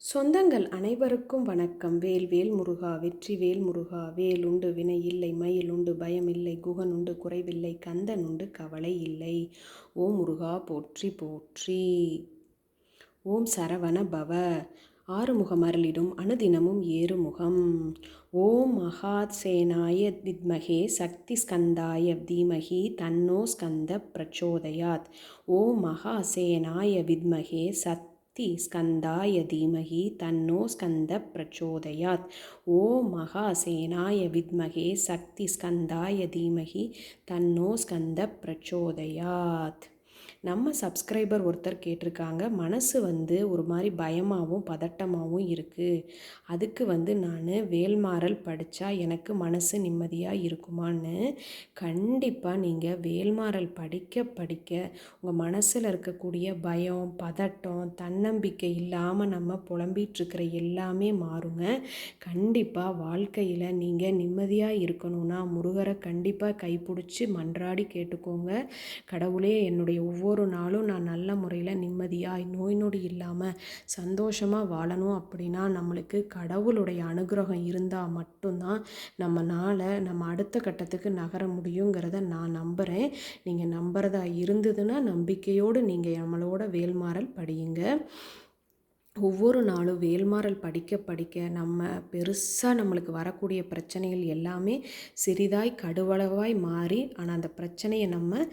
சொந்தங்கள் அனைவருக்கும் வணக்கம். வேல் முருகா வெற்றிவேல் முருகா. வேலுண்டு வினை இல்லை மயில் உண்டு பயம் இல்லை குகன் உண்டு குறைவில்லை கந்தன் உண்டு கவலை இல்லை. ஓம் முருகா போற்றி போற்றி. ஓம் சரவண பவ. ஆறுமுகம் அருளிடும் அனுதினமும் ஏறுமுகம். ஓம் மகாசேனாய வித்மகே சக்தி ஸ்கந்தாய தீமகி தன்னோ ஸ்கந்த பிரச்சோதயாத். ஓம் மகாசேனாய வித்மகே சத் சக்தி ஸ்கந்தாய தீமகி தன்னோ ஸ்கந்த பிரச்சோதயாத். ஓ மகாசேனாய வித்மகே சக்தி ஸ்கந்தாய தீமகி தன்னோ ஸ்கந்த பிரச்சோதயாத். நம்ம சப்ஸ்கிரைபர் ஒருத்தர் கேட்டிருக்காங்க. மனசு வந்து ஒரு மாதிரி பயமாகவும் பதட்டமாகவும் இருக்குது அதுக்கு வந்து நான் வேல்மாறல் படித்தா எனக்கு மனசு நிம்மதியாக இருக்குமான்னு கண்டிப்பாக நீங்கள் வேல்மாறல் படிக்க படிக்க உங்கள் மனசில் இருக்கக்கூடிய பயம் பதட்டம் தன்னம்பிக்கை இல்லாமல் நம்ம புலம்பிகிட்ருக்கிற எல்லாமே மாறுங்க. கண்டிப்பாக வாழ்க்கையில் நீங்கள் நிம்மதியாக இருக்கணும்னா முருகரை கண்டிப்பாக கைப்பிடிச்சி மன்றாடி கேட்டுக்கோங்க. கடவுளே என்னுடைய ஒவ்வொரு நாளும் நான் நல்ல முறையில் நிம்மதியாக நோய் நொடி இல்லாமல் சந்தோஷமாக வாழணும் அப்படின்னா நம்மளுக்கு கடவுளுடைய அனுகிரகம் இருந்தால் மட்டும்தான் நம்மனால் நம்ம அடுத்த கட்டத்துக்கு நகர முடியுங்கிறத நான் நம்புகிறேன் நீங்கள் நம்புறதா இருந்ததுன்னா நம்பிக்கையோடு நீங்கள் நம்மளோட வேல்மாறல் படியுங்க. ஒவ்வொரு நாளும் வேல்மாறல் படிக்க படிக்க நம்ம பெருசாக நம்மளுக்கு வரக்கூடிய பிரச்சனைகள் எல்லாமே சிறிதாய் கடுவளவாய் மாறி ஆனால் அந்த பிரச்சனையை நம்ம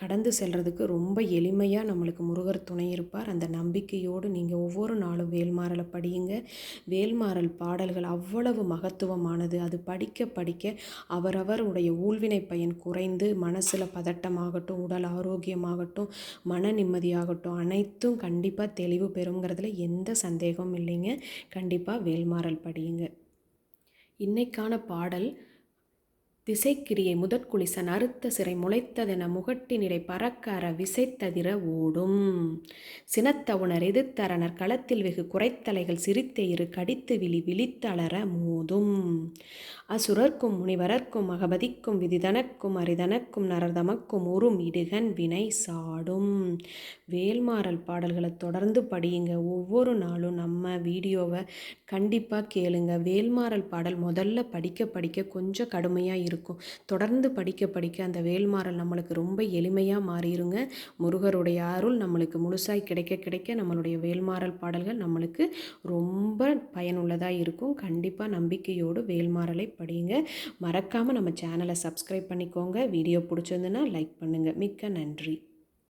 கடந்து செல்கிறதுக்கு ரொம்ப எளிமையாக நம்மளுக்கு முருகர் துணை இருப்பார். அந்த நம்பிக்கையோடு நீங்கள் ஒவ்வொரு நாளும் வேல்மாறலை படியுங்க. வேல்மாறல் பாடல்கள் அவ்வளவு மகத்துவமானது. அது படிக்க படிக்க அவரவருடைய ஊழ்வினை பயன் குறைந்து மனசில் பதட்டமாகட்டும் உடல் ஆரோக்கியமாகட்டும் மன நிம்மதியாகட்டும் அனைத்தும் கண்டிப்பாக தெளிவு பெறுங்கிறதுல எந்த சந்தேகமும் இல்லைங்க. கண்டிப்பாக வேல்மாறல் படியுங்க. இன்னைக்கான பாடல் திசைக்கிரியை முதற்குளிசன் அறுத்த சிறை முளைத்ததென முகட்டினிடை பறக்கார விசைத்ததிர ஓடும். சினத்தவுணர் எதிர்த்தரனர் களத்தில் வெகு குறைத்தலைகள் சிரித்தெயிறு கடித்து விழி விழித்தளர மோதும். அசுரர்க்கும் முனிவரர்க்கும் அகபதிக்கும் விதிதனக்கும் அரிதனக்கும் நரதமக்கும் உறும் இடுகன் வினை சாடும். வேல்மாறல் பாடல்களை தொடர்ந்து படியுங்க. ஒவ்வொரு நாளும் நம்ம வீடியோவை கண்டிப்பாக கேளுங்க. வேல்மாறல் பாடல் முதல்ல படிக்க படிக்க கொஞ்சம் கடுமையாக இருக்கும். தொடர்ந்து படிக்க படிக்க அந்த வேல்மாறல் நம்மளுக்கு ரொம்ப எளிமையாக மாறிடுங்க முருகருடைய அருள் நம்மளுக்கு முழுசாய் கிடைக்க கிடைக்க நம்மளுடைய வேல்மாறல் பாடல்கள் நம்மளுக்கு ரொம்ப பயனுள்ளதாக இருக்கும். கண்டிப்பாக நம்பிக்கையோடு வேல்மாறலை படிங்க. மறக்காமல் நம்ம சேனலை சப்ஸ்கிரைப் பண்ணிக்கோங்க. வீடியோ பிடிச்சிருந்துன்னா லைக் பண்ணுங்கள் மிக்க நன்றி.